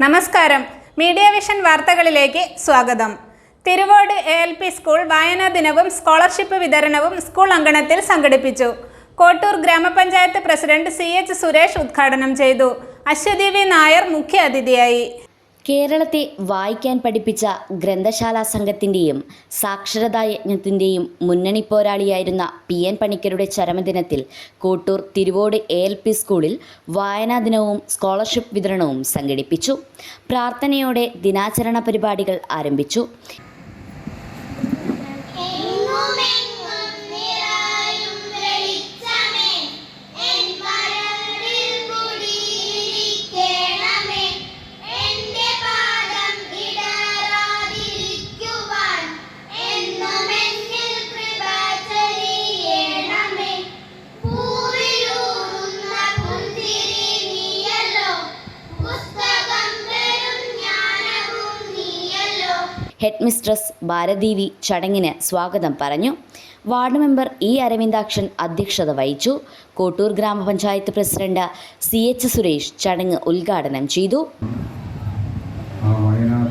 നമസ്കാരം. Media vision വാർത്തകളിലേക്ക് സ്വാഗതം. Thiruvode A L P school വായനാ ദിനവും സ്കോളർഷിപ്പ് വിതരണവും സ്കൂൾ അങ്കണത്തിൽ സംഘടിപ്പിച്ചു. കോട്ടൂർ ഗ്രാമപഞ്ചായത്ത് പ്രസിഡന്റ് സി എച്ച് സുരേഷ് ഉദ്ഘാടനം ചെയ്തു. അശ്വതി വി നായർ മുഖ്യ അതിഥിയായി. കേരളത്തെ വായിക്കാൻ പഠിപ്പിച്ച ഗ്രന്ഥശാലാ സംഘത്തിന്റെയും സാക്ഷരതാ യജ്ഞത്തിന്റെയും മുന്നണി പോരാളിയായിരുന്ന പി എൻ പണിക്കരുടെ ചരമദിനത്തിൽ Kottoor Thiruvode A L P സ്കൂളിൽ വായനാ ദിനവും സ്കോളർഷിപ്പ് വിതരണവും സംഘടിപ്പിച്ചു. പ്രാർത്ഥനയോടെ ദിനാചരണ പരിപാടികൾ ആരംഭിച്ചു. ഹെഡ് മിസ്ട്രസ് ഭാരതീവി ചടങ്ങിന് സ്വാഗതം പറഞ്ഞു. വാർഡ് മെമ്പർ ഇ അരവിന്ദാക്ഷൻ അധ്യക്ഷത വഹിച്ചു. കോട്ടൂർ ഗ്രാമപഞ്ചായത്ത് പ്രസിഡന്റ് സി എച്ച് സുരേഷ് ചടങ്ങ് ഉദ്ഘാടനം ചെയ്തു.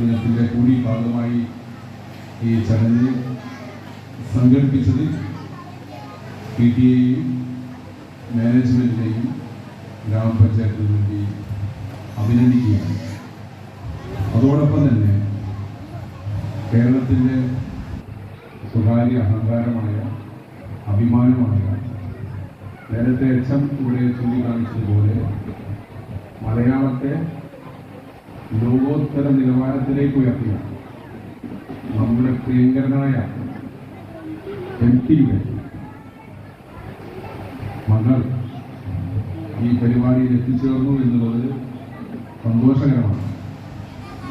ദിനത്തിന്റെ കൂടി ഭാഗമായി ഈ ചടങ്ങ് സംഘടിപ്പിച്ചത് വേണ്ടി അഭിനന്ദിക്കുകയാണ്. അതോടൊപ്പം തന്നെ കേരളത്തിന്റെ സ്വകാര്യ അഹങ്കാരമായ അഭിമാനമായ നേരത്തെ എച്ച് ഇവിടെ ചൂണ്ടിക്കാണിച്ചതുപോലെ മലയാളത്തെ ലോകോത്തര നിലവാരത്തിലേക്ക് ഉയർത്തിയ നമ്മുടെ പ്രിയങ്കരനായ എം പിയുടെ മകൾ ഈ പരിപാടിയിൽ എത്തിച്ചേർന്നു എന്നുള്ളത് സന്തോഷകരമാണ്.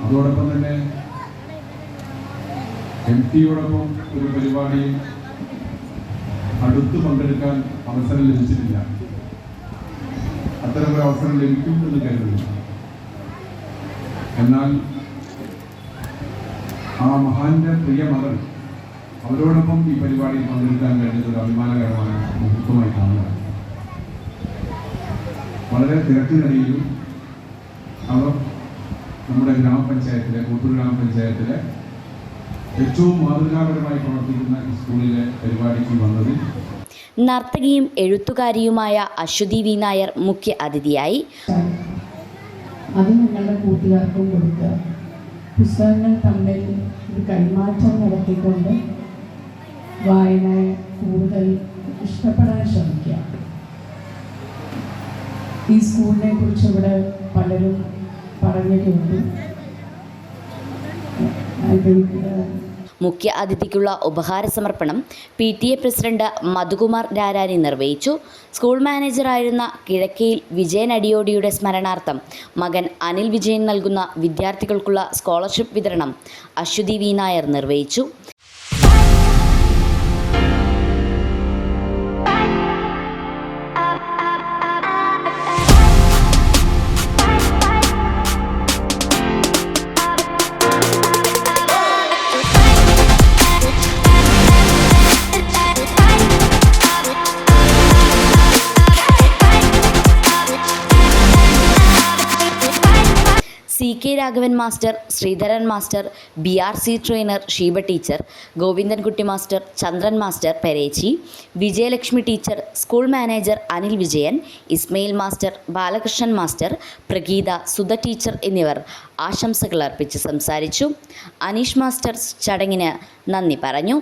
അതോടൊപ്പം തന്നെ എം പിയോടൊപ്പം ഒരു പരിപാടിയിൽ അടുത്ത് പങ്കെടുക്കാൻ അവസരം ലഭിച്ചിട്ടില്ല. അത്തരമൊരു അവസരം ലഭിക്കും എന്ന് കരുതുന്നു. എന്നാൽ ആ മഹാന്റെ പ്രിയ മകൾ അവരോടൊപ്പം ഈ പരിപാടിയിൽ പങ്കെടുക്കാൻ കഴിഞ്ഞത് ഒരു അഭിമാനകരമായ മുഹൂർത്തമായി കാണുക വളരെ തിരക്കിനിടയിലും അവർ നമ്മുടെ ഗ്രാമപഞ്ചായത്തിലെ കൂട്ടൂർ ഗ്രാമപഞ്ചായത്തിലെ ഏറ്റവും മാതൃകാപരമായി പ്രവർത്തിക്കുന്ന സ്കൂളിലെ പരിപാടിക്ക് വന്നതിൽ നർത്തകിയും എഴുത്തുകാരിയുമായ അശ്വതി വി നായർ മുഖ്യ അതിഥിയായി. അത് നിങ്ങളുടെ കൂട്ടുകാർക്കും കൊടുക്കുക. പുസ്തകങ്ങൾ തമ്മിൽ ഒരു കൈമാറ്റം നടത്തിക്കൊണ്ട് വായനയെ കൂടുതൽ ഇഷ്ടപ്പെടാൻ ശ്രമിക്കുക. ഈ സ്കൂളിനെ കുറിച്ച് ഇവിടെ പലരും പറഞ്ഞു കേട്ടു I think, uh, മുഖ്യ അതിഥിക്കുള്ള ഉപഹാര സമർപ്പണം P T A president Madhukumar Rarani നിർവഹിച്ചു. സ്കൂൾ മാനേജറായിരുന്ന കിഴക്കയിൽ വിജയൻ അടിയോടിയുടെ സ്മരണാർത്ഥം മകൻ അനിൽ വിജയൻ നൽകുന്ന വിദ്യാർത്ഥികൾക്കുള്ള സ്കോളർഷിപ്പ് വിതരണം അശ്വതി വി നായർ നിർവഹിച്ചു. K Raghavan master Sreedharan master B R C trainer Sheeba teacher Govindankutty master Chandran master Perechi Vijayalakshmi teacher school manager Anil Vijayan Ismail master Balakrishnan master Pragitha Sudha teacher എന്നിവർ ആശംസകൾ അർപ്പിച്ച് സംസാരിച്ചു. Aneesh master ചടങ്ങിന് നന്ദി പറഞ്ഞു.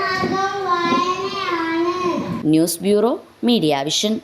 മാർഗം വായനയാണ്. News bureau media vision.